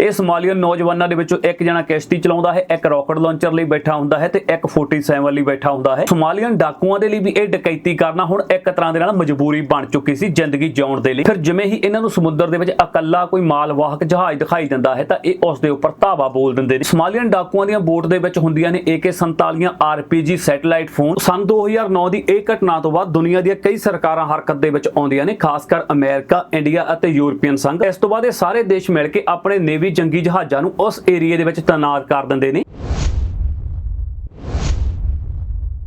ਇਹ ਸੋਮਾਲੀਅਨ ਨੌਜਵਾਨਾਂ ਦੇ ਵਿੱਚੋਂ ਇੱਕ ਜਣਾ ਕਿਸ਼ਤੀ ਚਲਾਉਂਦਾ ਹੈ, ਇੱਕ ਰਾਕਟ ਲਾਂਚਰ ਲਈ ਬੈਠਾ ਹੁੰਦਾ ਹੈ ਤੇ ਇੱਕ 47 ਲਈ ਬੈਠਾ ਹੁੰਦਾ ਹੈ। ਸੋਮਾਲੀਅਨ ਡਾਕੂਆਂ ਦੇ ਲਈ ਵੀ ਇਹ ਡਕੈਤੀ ਕਰਨਾ ਹੁਣ ਇੱਕ ਤਰ੍ਹਾਂ ਦੇ ਨਾਲ ਮਜਬੂਰੀ ਬਣ ਚੁੱਕੀ ਸੀ ਜ਼ਿੰਦਗੀ ਜਿਉਣ ਦੇ ਲਈ। ਫਿਰ ਜਿਵੇਂ ਹੀ ਇਹਨਾਂ ਨੂੰ ਸਮੁੰਦਰ ਦੇ ਵਿੱਚ ਇਕੱਲਾ ਕੋਈ ਮਾਲ ਜਹਾਜ਼ ਦਿਖਾਈ ਦਿੰਦਾ ਹੈ ਤਾਂ ਇਹ ਉਸ ਦੇ ਉੱਪਰ ਧਾਵਾ ਬੋਲ ਦਿੰਦੇ ਨੇ। ਸੋਮਾਲੀਅਨ ਡਾਕੂਆਂ ਦੀਆਂ ਬੋਟ ਦੇ ਵਿੱਚ ਹੁੰਦੀਆਂ ਨੇ AK47 RPG ਸੈਟੇਲਾਈਟ ਫੋਨ। ਸਨ 2009 ਦੀ ਇਹ ਘਟਨਾ ਤੋਂ ਬਾਅਦ ਦੁਨੀਆ ਦੀਆਂ ਕਈ ਸਰਕਾਰਾਂ ਹਰਕਤ ਦੇ ਵਿੱਚ ਆਉਂਦੀਆਂ ਨੇ, ਖਾਸ ਕਰ ਅਮਰੀਕਾ, ਇੰਡੀਆ ਅਤੇ ਯੂਰਪੀਅਨ ਸੰਘ। ਇਸ ਤੋਂ ਬਾਅਦ ਇਹ ਸਾਰੇ ਦੇਸ਼ ਮਿਲ ਕੇ ਆਪਣੇ ਨੇਵੀ ਜੰਗੀ ਜਹਾਜ਼ਾਂ ਨੂੰ ਉਸ ਏਰੀਏ ਦੇ ਵਿੱਚ ਤਾਇਨਾਤ ਕਰ ਦਿੰਦੇ ਨੇ।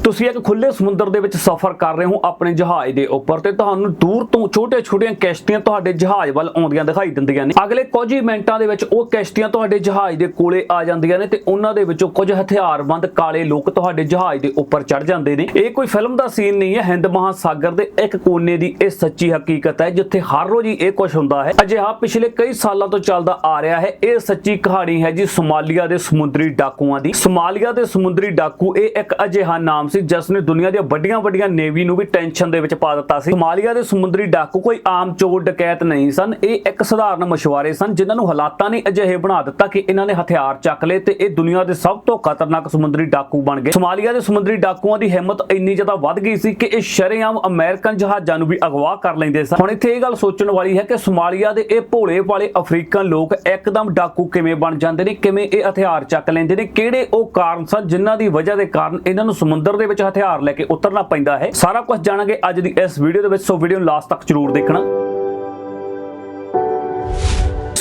ਤੁਸੀਂ ਇੱਕ ਖੁੱਲੇ ਸਮੁੰਦਰ ਦੇ ਵਿੱਚ ਸਫ਼ਰ ਕਰ ਰਹੇ ਹੋ ਆਪਣੇ ਜਹਾਜ਼ ਦੇ ਉੱਪਰ ਤੇ ਤੁਹਾਨੂੰ ਦੂਰ ਤੋਂ ਛੋਟੇ-ਛੋਟੀਆਂ ਕਿਸ਼ਤੀਆਂ ਤੁਹਾਡੇ ਜਹਾਜ਼ ਵੱਲ ਆਉਂਦੀਆਂ ਦਿਖਾਈ ਦਿੰਦੀਆਂ ਨੇ। ਅਗਲੇ ਕੁਝ ਹੀ ਮਿੰਟਾਂ ਦੇ ਵਿੱਚ ਉਹ ਕਿਸ਼ਤੀਆਂ ਤੁਹਾਡੇ ਜਹਾਜ਼ ਦੇ ਕੋਲੇ ਆ ਜਾਂਦੀਆਂ ਨੇ ਤੇ ਉਹਨਾਂ ਦੇ ਵਿੱਚੋਂ ਕੁਝ ਹਥਿਆਰਬੰਦ ਕਾਲੇ ਲੋਕ ਤੁਹਾਡੇ ਜਹਾਜ਼ ਦੇ ਉੱਪਰ ਚੜ ਜਾਂਦੇ ਨੇ। ਇਹ ਕੋਈ ਫਿਲਮ ਦਾ ਸੀਨ ਨਹੀਂ ਹੈ। ਹਿੰਦ ਮਹਾਸਾਗਰ ਦੇ ਇੱਕ ਕੋਨੇ ਦੀ ਇਹ ਸੱਚੀ ਹਕੀਕਤ ਹੈ ਜਿੱਥੇ ਹਰ ਰੋਜ਼ ਹੀ ਇਹ ਕੁਝ ਹੁੰਦਾ ਹੈ। ਅਜਿਹਾ ਪਿਛਲੇ ਕਈ ਸਾਲਾਂ ਤੋਂ ਚੱਲਦਾ ਆ ਰਿਹਾ ਹੈ। ਇਹ ਸੱਚੀ ਕਹਾਣੀ ਹੈ ਜੀ ਸੋਮਾਲੀਆ ਦੇ ਸਮੁੰਦਰੀ ਡਾਕੂਆਂ ਦੀ। ਸੋਮਾਲੀਆ ਦੇ ਸਮੁੰਦਰੀ ਡਾਕੂ ਇਹ ਇੱਕ ਅਜਿਹਾ ਨਾਮ ਸੀ, ਜਿਸ ਨੇ ਦੁਨੀਆ ਦੀਆਂ ਵੱਡੀਆਂ ਵੱਡੀਆਂ ਨੇਵੀ ਨੂੰ ਵੀ ਟੈਨਸ਼ਨ ਦੇ ਵਿੱਚ ਪਾ ਦਿੱਤਾ ਸੀ। ਸੋਮਾਲੀਆ ਦੇ ਸਮੁੰਦਰੀ ਡਾਕੂ ਕੋਈ ਆਮ ਚੋਰ ਡਕੈਤ ਨਹੀਂ ਸਨ। ਇਹ ਇੱਕ ਸਧਾਰਨ ਮਸ਼ਵਾਰੇ ਸਨ, ਜਿਨ੍ਹਾਂ ਨੂੰ ਹਾਲਾਤਾਂ ਨੇ ਅਜਿਹੇ ਬਣਾ ਦਿੱਤਾ ਕਿ ਇਹਨਾਂ ਨੇ ਹਥਿਆਰ ਚੱਕ ਲਏ ਤੇ ਇਹ ਦੁਨੀਆ ਦੇ ਸਭ ਤੋਂ ਖਤਰਨਾਕ ਸਮੁੰਦਰੀ ਡਾਕੂ ਬਣ ਗਏ। ਸੋਮਾਲੀਆ ਦੇ ਸਮੁੰਦਰੀ ਡਾਕੂਆਂ ਦੀ ਹਿੰਮਤ ਇੰਨੀ ਜ਼ਿਆਦਾ ਵੱਧ ਗਈ ਸੀ ਕਿ ਇਹ ਸ਼ਰੇਆਮ ਅਮਰੀਕਨ ਜਹਾਜ਼ਾਂ ਨੂੰ ਵੀ ਅਗਵਾ ਕਰ ਲੈਂਦੇ ਸਨ। ਹੁਣ ਇੱਥੇ ਇਹ ਗੱਲ ਸੋਚਣ ਵਾਲੀ ਹੈ ਕਿ ਸੋਮਾਲੀਆ ਦੇ ਇਹ ਭੋਲੇ ਵਾਲੇ ਅਫਰੀਕਨ ਲੋਕ ਇੱਕਦਮ ਡਾਕੂ ਕਿਵੇਂ ਬਣ ਜਾਂਦੇ ਨੇ, ਕਿਵੇਂ ਇਹ ਹਥਿਆਰ ਚੱਕ ਲੈਂਦੇ ਨੇ, ਕਿਹੜੇ ਉਹ ਕਾਰਨ ਸਨ ਜਿਨ੍ਹਾਂ ਦੀ ਵਜ੍ਹਾ ਦੇ ਕਾਰਨ ਇਹਨਾਂ ਨੂੰ ਸਮੁੰਦਰ ਦੇ ਵਿੱਚ ਹਥਿਆਰ ਲੈ ਕੇ ਉਤਰਨਾ ਪੈਂਦਾ ਹੈ। ਸਾਰਾ ਕੁਝ ਜਾਣਾਂਗੇ ਅੱਜ ਦੀ ਇਸ ਵੀਡੀਓ ਦੇ ਵਿੱਚ, ਸੋ ਵੀਡੀਓ ਨੂੰ ਲਾਸਟ ਤੱਕ ਜ਼ਰੂਰ ਦੇਖਣਾ।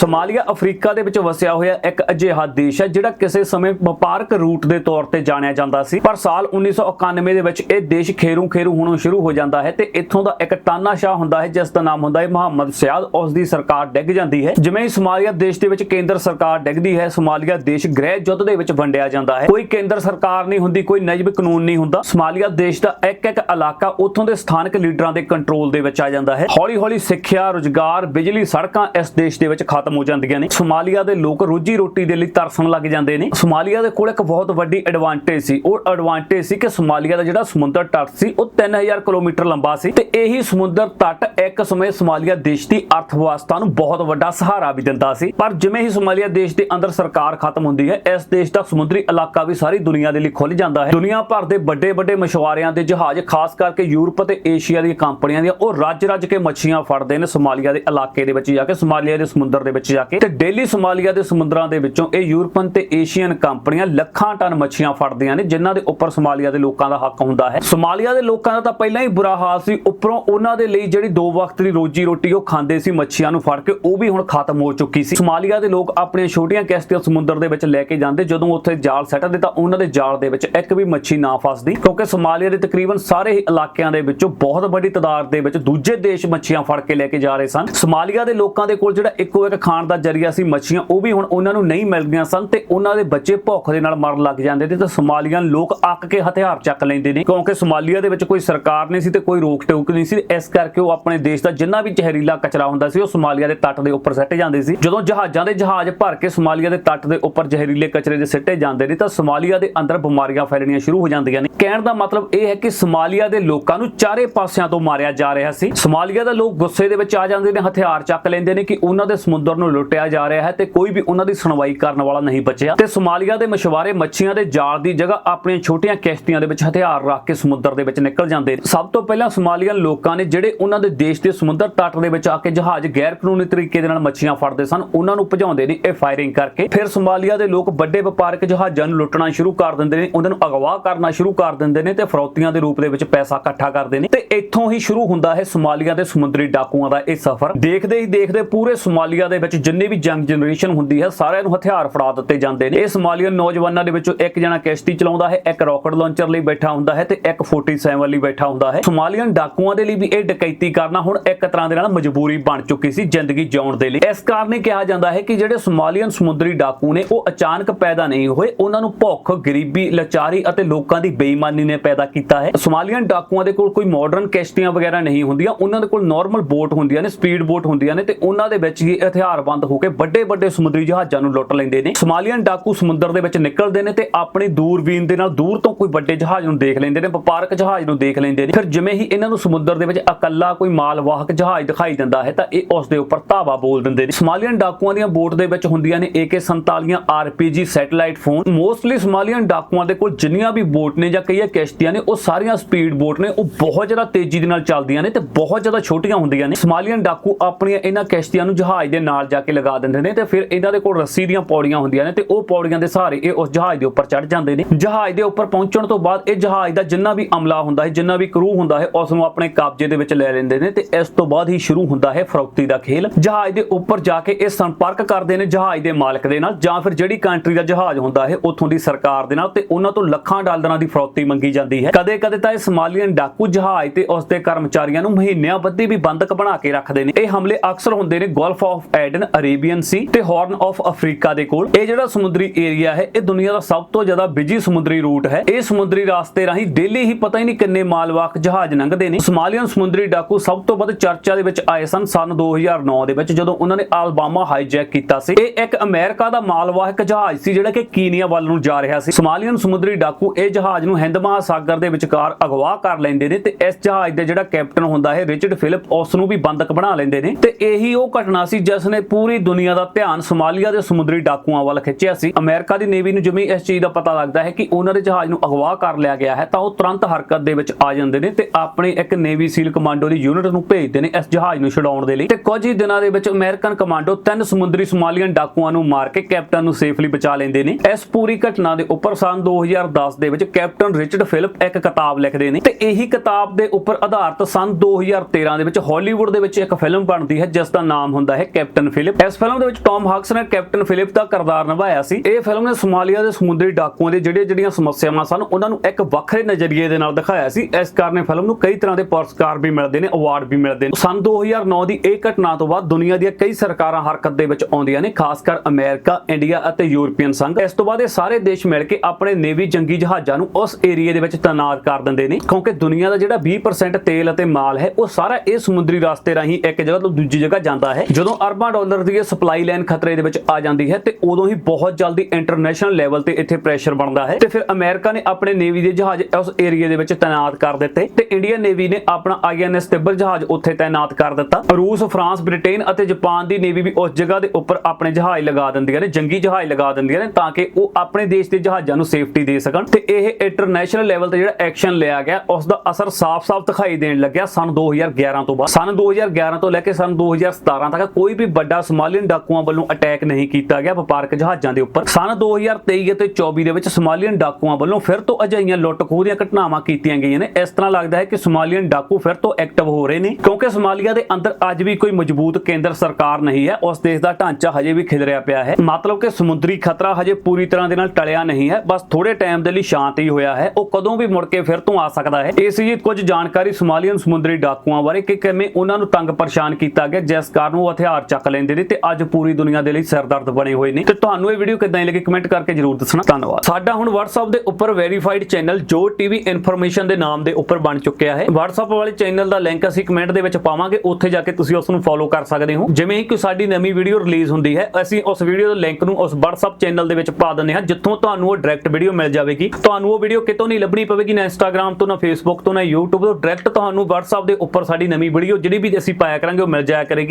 ਸਮਾਲੀਆ, ਅਫਰੀਕਾ ਦੇ ਵਿੱਚ ਵਸਿਆ ਹੋਇਆ ਇੱਕ ਅਜਿਹਾ ਦੇਸ਼ ਹੈ, ਜਿਹੜਾ ਕਿਸੇ ਸਮੇਂ ਵਪਾਰਕ ਰੂਟ ਦੇ ਤੌਰ ਤੇ ਜਾਣਿਆ ਜਾਂਦਾ ਸੀ। ਪਰ ਸਾਲ 1991 ਦੇ ਵਿੱਚ ਇਹ ਦੇਸ਼ ਖੇਰੂ ਖੇਰੂ ਹੋਣੋਂ ਸ਼ੁਰੂ ਹੋ ਜਾਂਦਾ ਹੈ ਤੇ ਇੱਥੋਂ ਦਾ ਇੱਕ ਤਾਨਾਸ਼ਾਹ ਹੁੰਦਾ ਹੈ, ਜਿਸ ਦਾ ਨਾਮ ਹੁੰਦਾ ਹੈ ਮੁਹੰਮਦ ਸਿਆਦ। ਉਸ ਦੀ ਸਰਕਾਰ ਡਿੱਗ ਜਾਂਦੀ ਹੈ। ਜਿਵੇਂ ਹੀ ਸੋਮਾਲੀਆ ਦੇਸ਼ ਦੇ ਵਿੱਚ ਕੇਂਦਰ ਸਰਕਾਰ ਡਿੱਗਦੀ ਹੈ, ਸਮਾਲੀਆ ਦੇਸ਼ ਗ੍ਰਹਿ ਯੁੱਧ ਦੇ ਵਿੱਚ ਵੰਡਿਆ ਜਾਂਦਾ ਹੈ। ਕੋਈ ਕੇਂਦਰ ਸਰਕਾਰ ਨਹੀਂ ਹੁੰਦੀ, ਕੋਈ ਨਜਬ ਕਾਨੂੰਨ ਨਹੀਂ ਹੁੰਦਾ। ਸਮਾਲੀਆ ਦੇਸ਼ ਦਾ ਇੱਕ ਇੱਕ ਇਲਾਕਾ ਉੱਥੋਂ ਦੇ ਸਥਾਨਕ ਲੀਡਰਾਂ ਦੇ ਕੰਟਰੋਲ ਦੇ ਵਿੱਚ ਆ ਜਾਂਦਾ ਹੈ। ਹੌਲੀ ਹੌਲੀ ਸਿੱਖਿਆ, ਰੁਜ਼ਗਾਰ, ਬਿਜਲੀ, ਸੜਕਾਂ ਇਸ ਦੇਸ਼ ਦੇ ਵਿੱਚ ਖਤਮ ਹੋ ਜਾਂਦੀਆਂ ਨੇ। ਸੋਮਾਲੀਆ ਦੇ ਲੋਕ ਰੋਜੀ ਰੋਟੀ ਦੇ ਲਈ ਤਰਸਣ ਲੱਗ ਜਾਂਦੇ ਨੇ। ਸੋਮਾਲੀਆ ਦੇ ਕੋਲ ਇੱਕ ਬਹੁਤ ਵੱਡੀ ਐਡਵਾਂਟੇਜ ਸੀ। ਉਹ ਐਡਵਾਂਟੇਜ ਸੀ ਕਿ ਸੋਮਾਲੀਆ ਦਾ ਜਿਹੜਾ ਸਮੁੰਦਰ ਤੱਟ ਸੀ, ਉਹ 3000 ਕਿਲੋਮੀਟਰ ਲੰਬਾ ਸੀ ਤੇ ਇਹੀ ਸਮੁੰਦਰ ਤੱਟ ਇੱਕ ਸਮੇਂ ਸੋਮਾਲੀਆ ਦੇਸ਼ ਦੀ ਅਰਥ ਨੂੰ ਬਹੁਤ ਵੱਡਾ ਸਹਾਰਾ ਵੀ ਦਿੰਦਾ ਸੀ। ਪਰ ਜਿਵੇਂ ਹੀ ਸੋਮਾਲੀਆ ਦੇਸ਼ ਦੇ ਅੰਦਰ ਸਰਕਾਰ ਖਤਮ ਹੁੰਦੀ ਹੈ, ਇਸ ਦੇਸ਼ ਦਾ ਸਮੁੰਦਰੀ ਇਲਾਕਾ ਵੀ ਸਾਰੀ ਦੁਨੀਆ ਦੇ ਲਈ ਖੁੱਲ ਜਾਂਦਾ ਹੈ। ਦੁਨੀਆ ਭਰ ਦੇ ਵੱਡੇ ਵੱਡੇ ਮਛੁਆਰਿਆਂ ਦੇ ਜਹਾਜ਼, ਖਾਸ ਕਰਕੇ ਯੂਰਪ ਅਤੇ ਏਸ਼ੀਆ ਦੀਆਂ ਕੰਪਨੀਆਂ ਦੀਆਂ, ਉਹ ਰੱਜ ਰੱਜ ਕੇ ਮੱਛੀਆਂ ਫੜਦੇ ਨੇ ਸੋਮਾਲੀਆ ਦੇ ਇਲਾਕੇ ਦੇ ਵਿੱਚ ਜਾ ਕੇ, ਸੋਮਾਲੀਆ ਦੇ ਸਮੁੰਦਰ ਦੇ ਵਿੱਚ। ਜਾ ਕੇ। ਤੇ ਡੇਲੀ ਸੋਮਾਲੀਆ ਦੇ ਸਮੁੰਦਰਾਂ ਦੇ ਵਿੱਚੋਂ ਇਹ ਯੂਰਪਨ ਤੇ ਏਸ਼ੀਅਨ ਕੰਪਨੀਆਂ ਲੱਖਾਂ ਟਨ ਮੱਛੀਆਂ ਫੜਦੀਆਂ ਨੇ, ਜਿਨ੍ਹਾਂ ਦੇ ਉੱਪਰ ਸੋਮਾਲੀਆ ਦੇ ਲੋਕਾਂ ਦਾ ਹੱਕ ਹੁੰਦਾ ਹੈ। ਸੋਮਾਲੀਆ ਦੇ ਲੋਕਾਂ ਦਾ ਤਾਂ ਪਹਿਲਾਂ ਹੀ ਬੁਰਾ ਹਾਲ ਸੀ। ਉੱਪਰੋਂ ਉਹਨਾਂ ਦੇ ਲਈ ਜਿਹੜੀ ਦੋ ਵਕਤ ਦੀ ਰੋਜੀ ਰੋਟੀ ਉਹ ਖਾਂਦੇ ਸੀ ਮੱਛੀਆਂ ਨੂੰ ਫੜ ਕੇ, ਉਹ ਵੀ ਹੁਣ ਖਤਮ ਹੋ ਚੁੱਕੀ ਸੀ। ਸੋਮਾਲੀਆ ਦੇ ਲੋਕ ਆਪਣੀਆਂ ਛੋਟੀਆਂ ਕਿਸ਼ਤੀਆਂ ਸਮੁੰਦਰ ਦੇ ਵਿੱਚ ਲੈ ਕੇ ਜਾਂਦੇ। ਜਦੋਂ ਉੱਥੇ ਜਾਲ ਸੱਟਦੇ ਤਾਂ ਉਹਨਾਂ ਦੇ ਜਾਲ ਦੇ ਵਿੱਚ ਇੱਕ ਵੀ ਮੱਛੀ ਨਾ ਫਸਦੀ, ਕਿਉਂਕਿ ਸੋਮਾਲੀਆ ਦੇ ਤਕਰੀਬਨ ਸਾਰੇ ਹੀ ਇਲਾਕਿਆਂ ਦੇ ਵਿੱਚੋਂ ਬਹੁਤ ਵੱਡੀ ਤਾਦਾਦ ਦੇ ਵਿੱਚ ਦੂਜੇ ਦੇਸ਼ ਮੱਛੀਆਂ ਫੜ ਕੇ ਲੈ ਕੇ ਜਾ ਰਹੇ ਸਨ। ਸੋਮਾਲੀਆ ਦੇ ਲੋਕਾਂ ਦੇ ਕੋਲ ਜਿਹੜਾ ਇੱਕੋ ਇੱਕ ਖਾਣ ਦਾ ਜਰੀਆ ਸੀ, ਮੱਛੀਆਂ ਉਹ ਵੀ ਹੁਣ ਉਹਨਾਂ ਨੂੰ ਨਹੀਂ ਮਿਲਦੀਆਂ ਸਨ ਤੇ ਉਹਨਾਂ ਦੇ ਬੱਚੇ ਭੁੱਖ ਦੇ ਨਾਲ ਮਰਨ ਲੱਗ ਜਾਂਦੇ ਤੇ ਸੋਮਾਲੀਅਨ ਲੋਕ ਅੱਕ ਕੇ ਹਥਿਆਰ ਚੱਕ ਲੈਂਦੇ ਨੇ ਕਿਉਂਕਿ ਸੋਮਾਲੀਆ ਦੇ ਵਿੱਚ ਕੋਈ ਸਰਕਾਰ ਨਹੀਂ ਸੀ ਤੇ ਕੋਈ ਰੋਕ ਟੋਕ ਨਹੀਂ ਸੀ ਇਸ ਕਰਕੇ ਉਹ ਆਪਣੇ ਦੇਸ਼ ਦਾ ਜਿੰਨਾ ਵੀ ਜ਼ਹਿਰੀਲਾ ਕਚਰਾ ਹੁੰਦਾ ਸੀ, ਉਹ ਸੋਮਾਲੀਆ ਦੇ ਤੱਟ ਦੇ ਉੱਪਰ ਸੱਟੇ ਜਾਂਦੇ ਸੀ। ਜਦੋਂ ਜਹਾਜ਼ਾਂ ਦੇ ਜਹਾਜ਼ ਭਰ ਕੇ ਸੋਮਾਲੀਆ ਦੇ ਤੱਟ ਦੇ ਉੱਪਰ ਜ਼ਹਿਰੀਲੇ ਕਚਰੇ ਦੇ ਸਿੱਟੇ ਜਾਂਦੇ ਨੇ ਤਾਂ ਸੋਮਾਲੀਆ ਦੇ ਅੰਦਰ ਬਿਮਾਰੀਆਂ ਫੈਲਣੀਆਂ ਸ਼ੁਰੂ ਹੋ ਜਾਂਦੀਆਂ ਨੇ। ਕਹਿਣ ਦਾ ਮਤਲਬ ਇਹ ਹੈ ਕਿ ਸੋਮਾਲੀਆ ਦੇ ਲੋਕਾਂ ਨੂੰ ਚਾਰੇ ਪਾਸਿਆਂ ਤੋਂ ਮਾਰਿਆ ਜਾ ਰਿਹਾ ਸੀ। ਸੋਮਾਲੀਆ ਦੇ ਲੋਕ ਗੁੱਸੇ ਦੇ ਵਿੱਚ ਆ ਜਾਂਦੇ ਨੇ, ਹਥਿਆਰ ਚੱਕ ਲੈਂਦੇ ਨੇ ਕਿ ਉਹਨਾਂ ਦੇ ਸਮੁੰਦਰ ਨੂੰ ਲੁੱਟਿਆ ਜਾ ਰਿਹਾ ਹੈ ਤੇ ਕੋਈ ਵੀ ਉਹਨਾਂ ਦੀ ਸੁਣਵਾਈ ਕਰਨ ਵਾਲਾ ਨਹੀਂ ਬਚਿਆ। ਤੇ ਸੋਮਾਲੀਆ ਦੇ ਮਸ਼ਵਾਰੇ ਮੱਛੀਆਂ ਦੇ ਜਾਲ ਦੀ ਜਗ੍ਹਾ ਆਪਣੀਆਂ ਛੋਟੀਆਂ ਕਿਸ਼ਤੀਆਂ ਦੇ ਵਿੱਚ ਹਥਿਆਰ ਰੱਖ ਕੇ ਸਮੁੰਦਰ ਦੇ ਵਿੱਚ ਨਿਕਲ ਜਾਂਦੇ। ਸਭ ਤੋਂ ਪਹਿਲਾਂ ਸੋਮਾਲੀਅਨ ਲੋਕਾਂ ਨੇ ਜਿਹੜੇ ਉਹਨਾਂ ਦੇ ਦੇਸ਼ ਦੇ ਸਮੁੰਦਰ ਤੱਟ ਦੇ ਵਿੱਚ ਆ ਕੇ ਜਹਾਜ਼ ਗੈਰ ਕਾਨੂੰਨੀ ਤਰੀਕੇ ਦੇ ਨਾਲ ਮੱਛੀਆਂ ਫੜਦੇ ਸਨ, ਉਹਨਾਂ ਨੂੰ ਭਜਾਉਂਦੇ ਨੇ ਇਹ ਫਾਇਰਿੰਗ ਕਰਕੇ। ਫਿਰ ਸੋਮਾਲੀਆ ਦੇ ਲੋਕ ਵੱਡੇ ਵਪਾਰਕ ਜਹਾਜ਼ਾਂ ਨੂੰ ਲੁੱਟਣਾ ਸ਼ੁਰੂ ਕਰ ਦਿੰਦੇ ਨੇ, ਉਹਨਾਂ ਨੂੰ ਅਗਵਾ ਕਰਨਾ ਸ਼ੁਰੂ ਕਰ ਦਿੰਦੇ ਨੇ ਤੇ ਫਰੌਤੀਆਂ ਦੇ ਰੂਪ ਦੇ ਵਿੱਚ ਪੈਸਾ ਇਕੱਠਾ ਕਰਦੇ ਨੇ। ਤੇ ਇੱਥੋਂ ਹੀ ਸ਼ੁਰੂ ਹੁੰਦਾ ਹੈ ਸੋਮਾਲੀਆ ਦੇ ਸਮੁੰਦਰੀ ਡਾਕੂਆਂ ਦਾ ਇਹ ਸਫ਼ਰ। ਦੇਖਦੇ ਹੀ ਦੇਖਦੇ ਪੂਰੇ ਸੋਮਾਲੀਆ ਦੇ ਵਿੱਚ ਜਿੰਨੇ ਵੀ ਜੰਗ ਜਨਰੇਸ਼ਨ ਹੁੰਦੀ ਹੈ, ਸਾਰਿਆਂ ਨੂੰ ਹਥਿਆਰ ਫੜਾ ਦਿੱਤੇ ਜਾਂਦੇ ਨੇ। ਇਹ ਸੋਮਾਲੀਅਨ ਨੌਜਵਾਨਾਂ ਦੇ ਵਿੱਚੋਂ ਇੱਕ ਜਣਾ ਕਿਸ਼ਤੀ ਚਲਾਉਂਦਾ ਹੈ, ਇੱਕ ਰਾਕਟ ਲਾਂਚਰ ਲਈ ਬੈਠਾ ਹੁੰਦਾ ਹੈ ਤੇ ਇੱਕ 47 ਲਈ ਬੈਠਾ ਹੁੰਦਾ ਹੈ। ਸੋਮਾਲੀਅਨ ਡਾਕੂਆਂ ਦੇ ਲਈ ਵੀ ਇਹ ਡਕੈਤੀ ਕਰਨਾ ਹੁਣ ਇੱਕ ਤਰ੍ਹਾਂ ਦੇ ਨਾਲ ਮਜਬੂਰੀ ਬਣ ਚੁੱਕੀ ਸੀ ਜ਼ਿੰਦਗੀ ਜਿਉਣ ਦੇ ਲਈ। ਇਸ ਕਾਰਨ ਹੀ ਕਿਹਾ ਜਾਂਦਾ ਹੈ ਕਿ ਜਿਹੜੇ ਸੋਮਾਲੀਅਨ ਸਮੁੰਦਰੀ ਡਾਕੂ ਨੇ, ਉਹ ਅਚਾਨਕ ਪੈਦਾ ਨਹੀਂ ਹੋਏ। ਉਹਨਾਂ ਨੂੰ ਭੁੱਖ, ਗਰੀਬੀ, ਲਾਚਾਰੀ ਅਤੇ ਲੋਕਾਂ ਦੀ ਬੇਈਮਾਨੀ ਨੇ ਪੈਦਾ ਕੀਤਾ ਹੈ। ਸੋਮਾਲੀਅਨ ਡਾਕੂਆਂ ਦੇ ਕੋਲ ਕੋਈ ਮਾਡਰਨ ਕਿਸ਼ਤੀਆਂ ਵਗੈਰਾ ਨਹੀਂ ਹੁੰਦੀਆਂ। ਉਹਨਾਂ ਦੇ ਕੋਲ ਨਾਰਮਲ ਬੋਟ ਹੁੰਦੀਆਂ ਨੇ ਸਪੀਡ ਬੋਟ ਹੁੰਦੀਆਂ ਨੇ ਤੇ ਉਹਨਾਂ ਦੇ ਵਿੱਚ ਹੀ ਹਥਿਆਰ ਹਥਿਆਰਬੰਦ ਹੋ ਕੇ ਵੱਡੇ ਵੱਡੇ ਸਮੁੰਦਰੀ ਜਹਾਜ਼ਾਂ ਨੂੰ ਲੁੱਟ ਲੈਂਦੇ ਨੇ। ਸਮਾਲੀਅਨ ਡਾਕੂ ਸਮੁੰਦਰ ਦੇ ਵਿੱਚ ਨਿਕਲਦੇ ਨੇ ਤੇ ਆਪਣੀ ਦੂਰਬੀਨ ਦੇ ਨਾਲ ਦੂਰ ਤੋਂ ਕੋਈ ਵੱਡੇ ਜਹਾਜ਼ ਨੂੰ ਦੇਖ ਲੈਂਦੇ ਨੇ, ਵਪਾਰਕ ਜਹਾਜ਼ ਨੂੰ ਦੇਖ ਲੈਂਦੇ ਨੇ। ਫਿਰ ਜਿਵੇਂ ਹੀ ਇਹਨਾਂ ਨੂੰ ਸਮੁੰਦਰ ਦੇ ਵਿੱਚ ਇਕੱਲਾ ਕੋਈ ਮਾਲਵਾਹਕ ਜਹਾਜ਼ ਦਿਖਾਈ ਦਿੰਦਾ ਹੈ, ਤਾਂ ਇਹ ਉਸ ਦੇ ਉੱਪਰ ਧਾਵਾ ਬੋਲ ਦਿੰਦੇ ਨੇ। ਸਮਾਲੀਅਨ ਡਾਕੂਆਂ ਦੀਆਂ ਬੋਟ ਦੇ ਵਿੱਚ ਹੁੰਦੀਆਂ ਨੇ AK47 RPG satellite phone. Mostly Somalian ਡਾਕੂਆਂ ਦੇ ਕੋਲ ਜਿੰਨੀਆਂ ਵੀ ਬੋਟ ਨੇ ਜਾਂ ਕਈ ਕਿਸ਼ਤੀਆਂ ਨੇ, ਉਹ ਸਾਰੀਆਂ ਸਪੀਡ ਬੋਟ ਨੇ। ਉਹ ਬਹੁਤ ਜ਼ਿਆਦਾ ਤੇਜ਼ੀ ਦੇ ਨਾਲ ਚੱਲਦੀਆਂ ਨੇ ਤੇ ਬਹੁਤ ਜ਼ਿਆਦਾ ਛੋਟੀਆਂ ਹੁੰਦੀਆਂ ਨੇ। ਸਮਾਲੀਅਨ ਡਾਕੂ ਆਪਣੀਆਂ ਇਹਨਾਂ ਕਿਸ਼ਤੀਆਂ ਨੂੰ ਜਹਾਜ਼ ਦੇ ਨਾਲ ਜਾ ਕੇ ਲਗਾ ਦਿੰਦੇ ਨੇ ਤੇ ਫਿਰ ਇਹਨਾਂ ਦੇ ਕੋਲ ਰੱਸੀ ਦੀਆਂ ਪੌੜੀਆਂ ਹੁੰਦੀਆਂ ਨੇ ਤੇ ਉਹ ਪੌੜੀਆਂ ਦੇ ਸਹਾਰੇ ਇਹ ਉਸ ਜਹਾਜ਼ ਦੇ ਉੱਪਰ ਚੜ ਜਾਂਦੇ ਨੇ। ਜਹਾਜ਼ ਦੇ ਉੱਪਰ ਪਹੁੰਚਣ ਤੋਂ ਬਾਅਦ ਇਹ ਜਹਾਜ਼ ਦਾ ਜਿੰਨਾ ਵੀ ਅਮਲਾ ਹੁੰਦਾ ਹੈ, ਜਿੰਨਾ ਵੀ ਕਰੂ ਹੁੰਦਾ ਹੈ, ਉਸ ਨੂੰ ਆਪਣੇ ਕਬਜ਼ੇ ਦੇ ਵਿੱਚ ਲੈ ਲੈਂਦੇ ਨੇ ਤੇ ਇਸ ਤੋਂ ਬਾਅਦ ਹੀ ਸ਼ੁਰੂ ਹੁੰਦਾ ਹੈ ਫਰੌਤੀ ਦਾ ਖੇਲ। ਜਹਾਜ਼ ਦੇ ਉੱਪਰ ਜਾ ਕੇ ਇਹ ਸੰਪਰਕ ਕਰਦੇ ਨੇ ਜਹਾਜ਼ ਦੇ ਮਾਲਕ ਦੇ ਨਾਲ ਜਾਂ ਫਿਰ ਜਿਹੜੀ ਕੰਟਰੀ ਦਾ ਜਹਾਜ਼ ਹੁੰਦਾ ਹੈ, ਉੱਥੋਂ ਦੀ ਸਰਕਾਰ ਦੇ ਨਾਲ ਤੇ ਉਹਨਾਂ ਤੋਂ ਲੱਖਾਂ ਡਾਲਰਾਂ ਦੀ ਫਰੌਤੀ ਮੰਗੀ ਜਾਂਦੀ ਹੈ। ਕਦੇ ਕਦੇ ਤਾਂ ਇਹ ਸਮਾਲੀਅਨ ਡਾਕੂ ਜਹਾਜ਼ ਤੇ ਉਸ ਦੇ ਕਰਮਚਾਰੀਆਂ ਨੂੰ ਮਹੀਨਿਆਂ ਬੱਧੀ ਵੀ ਬੰਦਕ ਬਣਾ ਕੇ ਰੱਖਦੇ ਨੇ। ਇਹ ਹਮਲੇ ਅਕਸਰ ਹੁੰਦੇ ਨੇ Gulf of Aden Arabian Sea ਤੇ ਹਾਰਨ ਆਫ ਅਫਰੀਕਾ ਦੇ ਕੋਲ। ਇਹ ਜਿਹੜਾ ਸਮੁੰਦਰੀ ਏਰੀਆ ਹੈ, ਇਹ ਦੁਨੀਆ ਦਾ ਸਭ ਤੋਂ ਜ਼ਿਆਦਾ ਬਿਜ਼ੀ ਸਮੁੰਦਰੀ ਰੂਟ ਹੈ। ਇਹ ਸਮੁੰਦਰੀ ਰਾਸਤੇ ਰਾਹੀਂ ਡੇਲੀ ਹੀ ਪਤਾ ਹੀ ਨਹੀਂ ਕਿੰਨੇ ਮਾਲਵਾਹਕ ਜਹਾਜ਼ ਲੰਘਦੇ ਨੇ। ਸਮਾਲੀਅਨ ਸਮੁੰਦਰੀ ਡਾਕੂ ਸਭ ਤੋਂ ਵੱਧ ਚਰਚਾ ਦੇ ਵਿੱਚ ਆਏ ਸਨ ਸਨ 2009 ਦੇ ਵਿੱਚ, ਜਦੋਂ ਉਹਨਾਂ ਨੇ ਅਲਬਾਮਾ ਹਾਈਜੈਕ ਕੀਤਾ ਸੀ। ਇਹ ਇੱਕ ਅਮਰੀਕਾ ਦਾ ਮਾਲਵਾਹਕ ਜਹਾਜ਼ ਸੀ, ਜਿਹੜਾ ਕਿ ਕੀਨੀਆ ਵੱਲ ਨੂੰ ਜਾ ਰਿਹਾ ਸੀ। ਸਮਾਲੀਅਨ ਸਮੁੰਦਰੀ ਡਾਕੂ ਇਹ ਜਹਾਜ਼ ਨੂੰ ਹਿੰਦ ਮਹਾਸਾਗਰ ਦੇ ਵਿਚਕਾਰ ਅਗਵਾ ਕਰ ਲੈਂਦੇ ਨੇ ਤੇ ਇਸ ਜਹਾਜ਼ ਦੇ ਜਿਹੜਾ ਕੈਪਟਨ ਹੁੰਦਾ ਹੈ ਰਿਚਰਡ ਫਿਲਿਪ ਉਸ ਨੂੰ ਵੀ ਬੰਦਕ ਬਣਾ ਲੈਂਦੇ ਨੇ। ਤੇ ਇਹੀ ਉਹ ਘਟਨਾ ਸੀ, ਜਿਸ ਨੇ ਪੂਰੀ ਦੁਨੀਆ ਦਾ ਧਿਆਨ ਸੋਮਾਲੀਆ ਦੇ ਸਮੁੰਦਰੀ ਡਾਕੂਆਂ ਵੱਲ ਖਿੱਚਿਆ ਸੀ। ਅਮਰੀਕਾ ਦੀ ਨੇਵੀ ਨੂੰ ਜਿਵੇਂ ਇਸ ਚੀਜ਼ ਦਾ ਪਤਾ ਲੱਗਦਾ ਹੈ ਕਿ ਉਹਨਾਂ ਦੇ ਜਹਾਜ਼ ਨੂੰ ਅਗਵਾ ਕਰ ਲਿਆ ਗਿਆ ਹੈ, ਤਾਂ ਉਹ ਤੁਰੰਤ ਹਰਕਤ ਦੇ ਵਿੱਚ ਆ ਜਾਂਦੇ ਨੇ ਤੇ ਆਪਣੇ ਇੱਕ ਨੇਵੀ ਸੀਲ ਕਮਾਂਡੋ ਦੀ ਯੂਨਿਟ ਨੂੰ ਭੇਜਦੇ ਨੇ ਇਸ ਜਹਾਜ਼ ਨੂੰ ਛਡਾਉਣ ਦੇ ਲਈ। ਤੇ ਕੁਝ ਹੀ ਦਿਨਾਂ ਦੇ ਵਿੱਚ ਅਮਰੀਕਨ ਕਮਾਂਡੋ ਤਿੰਨ ਸਮੁੰਦਰੀ ਸੋਮਾਲੀਅਨ ਡਾਕੂਆਂ ਨੂੰ ਮਾਰ ਕੇ ਕੈਪਟਨ ਨੂੰ ਸੇਫਲੀ ਬਚਾ ਲੈਂਦੇ ਨੇ। ਇਸ ਪੂਰੀ ਘਟਨਾ ਦੇ ਉੱਪਰ ਸਨ 2010 ਦੇ ਵਿੱਚ ਕੈਪਟਨ ਰਿਚਰਡ ਫਿਲਪ ਇੱਕ ਕਿਤਾਬ ਲਿਖਦੇ ਨੇ। ਤੇ ਇਹੀ ਕਿਤਾਬ ਦੇ ਉੱਪਰ ਆਧਾਰਿਤ ਸਨ 2013 ਦੇ ਵਿੱਚ ਹਾਲੀਵੁੱਡ ਦੇ ਵਿੱਚ ਇੱਕ ਫਿਲਮ ਬਣਦੀ ਹੈ, ਜਿਸ ਦਾ ਨਾਮ ਹੁੰਦਾ ਹੈ ਕੈਪਟਨ ਫਿਲਿਪ। ਇਸ ਫਿਲਮ ਦੇ ਵਿੱਚ ਟੌਮ ਹਾਕਸ ਨੇ ਕੈਪਟਨ ਫਿਲਿਪ ਦਾ ਕਿਰਦਾਰ ਨਿਭਾਇਆ ਸੀ। ਇਹ ਫਿਲਮ ਨੇ ਸੋਮਾਲੀਆ ਦੇ ਸਮੁੰਦਰੀ ਡਾਕੂਆਂ ਦੇ ਜਿਹੜੇ ਜਿਹੜੀਆਂ ਸਮੱਸਿਆਵਾਂ ਸਨ, ਉਹਨਾਂ ਨੂੰ ਇੱਕ ਵੱਖਰੇ ਨਜ਼ਰੀਏ ਦੇ ਨਾਲ ਦਿਖਾਇਆ ਸੀ। ਇਸ ਕਾਰਨ ਫਿਲਮ ਨੂੰ ਕਈ ਤਰ੍ਹਾਂ ਦੇ ਪੁਰਸਕਾਰ ਵੀ ਮਿਲਦੇ ਨੇ ਅਵਾਰਡ ਵੀ ਮਿਲਦੇ ਨੇ। ਸਨ 2009 ਦੀ ਇਹ ਘਟਨਾ ਤੋਂ ਬਾਅਦ ਦੁਨੀਆ ਦੀਆਂ ਕਈ ਸਰਕਾਰਾਂ ਹਰਕਤ ਦੇ ਵਿੱਚ ਆਉਂਦੀਆਂ ਨੇ, ਖਾਸ ਕਰ ਅਮਰੀਕਾ, ਇੰਡੀਆ ਅਤੇ ਯੂਰਪੀਅਨ ਸੰਘ। ਇਸ ਤੋਂ ਬਾਅਦ ਇਹ ਸਾਰੇ ਦੇਸ਼ ਮਿਲ ਕੇ ਆਪਣੇ ਨੇਵੀ ਜੰਗੀ ਜਹਾਜ਼ਾਂ ਨੂੰ ਉਸ ਏਰੀਆ ਦੇ ਵਿੱਚ ਤਾਇਨਾਤ ਕਰ ਦਿੰਦੇ ਨੇ, ਕਿਉਂਕਿ ਦੁਨੀਆ ਦਾ ਜਿਹੜਾ 20% ਤੇਲ ਅਤੇ ਮਾਲ ਹੈ, ਉਹ ਸਾਰਾ ਇਹ ਸਮੁੰਦਰੀ ਰਸਤੇ ਰਾਹੀਂ ਇੱਕ ਜਗ੍ਹਾ ਤੋਂ ਦੂਜੀ ਜਗ੍ਹਾ ਜਾਂਦਾ ਹੈ। ਜਦੋਂ ਅਰਬਾਂ ਡਾਲਰ ਦੀ ਇਹ ਸਪਲਾਈ ਲਾਈਨ ਖਤਰੇ ਦੇ ਵਿੱਚ ਆ ਜਾਂਦੀ ਹੈ ਤੇ ਉਦੋਂ ਹੀ ਬਹੁਤ ਜਲਦੀ ਇੰਟਰਨੈਸ਼ਨਲ ਲੈਵਲ ਤੇ ਇੱਥੇ ਪ੍ਰੈਸ਼ਰ ਬਣਦਾ ਹੈ ਤੇ ਫਿਰ ਅਮਰੀਕਾ ਨੇ ਆਪਣੇ ਨੇਵੀ ਦੇ ਜਹਾਜ਼ ਉਸ ਏਰੀਆ ਦੇ ਵਿੱਚ ਤਾਇਨਾਤ ਕਰ ਦਿੱਤੇ ਤੇ ਇੰਡੀਅਨ ਨੇਵੀ ਨੇ ਆਪਣਾ ਆਈਐਨਐਸ ਤਿੱਬਰ ਜਹਾਜ਼ ਉੱਥੇ ਤਾਇਨਾਤ ਕਰ ਦਿੱਤਾ। ਰੂਸ, ਫਰਾਂਸ, ਬ੍ਰਿਟੇਨ ਅਤੇ ਜਾਪਾਨ ਦੀ ਨੇਵੀ ਵੀ ਉਸ ਜਗ੍ਹਾ ਦੇ ਉੱਪਰ ਆਪਣੇ ਜਹਾਜ਼ ਲਗਾ ਦਿੰਦੀਆਂ ਨੇ, ਜੰਗੀ ਜਹਾਜ਼ ਲਗਾ ਦਿੰਦੀਆਂ ਨੇ ਤਾਂ ਕਿ ਉਹ ਆਪਣੇ ਦੇਸ਼ ਦੇ ਜਹਾਜ਼ਾਂ ਨੂੰ ਸੇਫਟੀ ਦੇ ਸਕਣ ਤੇ ਇਹ ਇੰਟਰਨੈਸ਼ਨਲ ਲੈਵਲ ਤੇ ਜਿਹੜਾ ਐਕਸ਼ਨ ਲਿਆ ਗਿਆ ਉਸ ਦਾ ਅਸਰ ਸਾਫ਼-ਸਾਫ਼ ਦਿਖਾਈ ਦੇਣ ਲੱਗਿਆ ਸਨ 2011 ਤੋਂ ਬਾਅਦ। ਸਨ 2011 ਤੋਂ ਲੈ ਕੇ ਸਨ 2017 ਤੱਕ ਕੋਈ ਵੀ ਵੱਡਾ ਸਮਾਲੀਅਨ ਡਾਕੂਆਂ ਵੱਲੋਂ ਅਟੈਕ ਨਹੀਂ ਕੀਤਾ ਗਿਆ, ਵਪਾਰਕ ਜਹਾਜ਼ਾਂ ਦੇ ਉੱਪਰ। ਸਨ 2023 ਅਤੇ 24 ਦੇ ਵਿੱਚ ਸਮਾਲੀਅਨ ਡਾਕੂਆਂ ਵੱਲੋਂ ਫਿਰ ਤੋਂ ਅਜਿਹੀਆਂ ਲੁੱਟ ਦੀਆਂ ਘਟਨਾਵਾਂ ਕੀਤੀਆਂ ਗਈਆਂ ਨੇ। ਇਸ ਤਰ੍ਹਾਂ ਲੱਗਦਾ ਹੈ ਕਿ ਸਮਾਲੀਅਨ ਡਾਕੂ ਫਿਰ ਤੋਂ ਐਕਟਿਵ ਹੋ ਰਹੇ ਨੇ, ਕਿਉਂਕਿ ਸਮਾਲੀਆ ਦੇ ਅੰਦਰ ਅੱਜ ਵੀ ਕੋਈ ਮਜ਼ਬੂਤ ਕੇਂਦਰ ਸਰਕਾਰ ਨਹੀਂ ਹੈ। ਉਸ ਦੇਸ਼ ਦਾ ਢਾਂਚਾ ਹਜੇ ਵੀ ਖਿਲਰਿਆ ਪਿਆ ਹੈ। ਮਤਲਬ ਕਿ ਸਮੁੰਦਰੀ ਖਤਰਾ ਹਜੇ ਪੂਰੀ ਤਰ੍ਹਾਂ ਦੇ ਨਾਲ ਟਲਿਆ ਨਹੀਂ ਹੈ, ਬਸ ਥੋੜੇ ਟਾਈਮ ਦੇ ਲਈ ਸ਼ਾਂਤ ਹੀ ਹੋਇਆ ਹੈ। ਉਹ ਕਦੋਂ ਵੀ ਮੁੜ ਕੇ ਫਿਰ ਤੋਂ ਆ ਸਕਦਾ ਹੈ? ਇਸ ਜੀ ਕੁਝ ਜਾਣਕਾਰੀ ਸਮਾਲੀਅਨ ਸਮੁੰਦਰੀ ਡਾਕੂਆਂ ਬਾਰੇ ਕਿ ਕਿਵੇਂ ਉਹਨਾਂ ਨੂੰ ਤੰਗ ਪਰੇਸ਼ਾਨ ਕੀਤਾ ਗਿਆ, ਜਿਸ ਕਾਰਨ ਉਹ ਹਥਿਆਰ ਚੱਕ ਲੈਂਦੇ ਨੇ ਤੇ ਅੱਜ ਪੂਰੀ ਦੁਨੀਆ ਦੇ ਲਈ ਸਿਰਦਰਦ ਬਣੇ ਹੋਏ ਨੇ। ਤੇ ਤੁਹਾਨੂੰ ਇਹ ਵੀਡੀਓ ਕਿਦਾਂ ਲੱਗੀ ਕਮੈਂਟ ਕਰਕੇ ਜਰੂਰ ਦੱਸਣਾ। ਧੰਨਵਾਦ। ਸਾਡਾ ਹੁਣ WhatsApp ਦੇ ਉੱਪਰ ਵੈਰੀਫਾਈਡ ਚੈਨਲ ਜੋ ਟੀਵੀ ਇਨਫੋਰਮੇਸ਼ਨ ਦੇ ਨਾਮ ਦੇ ਉੱਪਰ ਬਣ ਚੁੱਕਿਆ ਹੈ। WhatsApp ਵਾਲੇ ਚੈਨਲ ਦਾ ਲਿੰਕ ਅਸੀਂ ਕਮੈਂਟ ਦੇ ਵਿੱਚ ਪਾਵਾਂਗੇ। ਉੱਥੇ ਜਾ ਕੇ ਤੁਸੀਂ ਉਸ ਨੂੰ ਫੋਲੋ ਕਰ ਸਕਦੇ ਹੋ। ਜਿਵੇਂ ਹੀ ਕੋਈ ਸਾਡੀ ਨਵੀਂ ਵੀਡੀਓ ਰਿਲੀਜ਼ ਹੁੰਦੀ ਹੈ, ਅਸੀਂ ਉਸ ਵੀਡੀਓ ਦੇ ਲਿੰਕ ਨੂੰ ਉਸ WhatsApp ਚੈਨਲ ਦੇ ਵਿੱਚ ਪਾ ਦਿੰਦੇ ਹਾਂ, ਜਿੱਥੋਂ ਤੁਹਾਨੂੰ ਉਹ ਡਾਇਰੈਕਟ ਵੀਡੀਓ ਮਿਲ ਜਾਵੇਗੀ। ਤੁਹਾਨੂੰ ਉਹ ਵੀਡੀਓ ਕਿਤੋਂ ਨਹੀਂ ਲੱਭਣੀ ਪਵੇਗੀ, ਨਾ Instagram ਤੋਂ, ਨਾ Facebook ਤੋਂ, ਨਾ YouTube ਤੋਂ। ਡਾਇਰੈਕਟ ਤੁਹਾਨੂੰ WhatsApp ਦੇ ਉੱਪਰ ਸਾਡੀ ਨਵੀਂ ਵੀਡੀਓ ਜਿਹੜੀ ਵੀ ਅਸੀਂ ਪਾਇਆ ਕਰਾਂਗੇ, ਉਹ ਮਿਲ ਜਾਇਆ ਕਰੇਗੀ।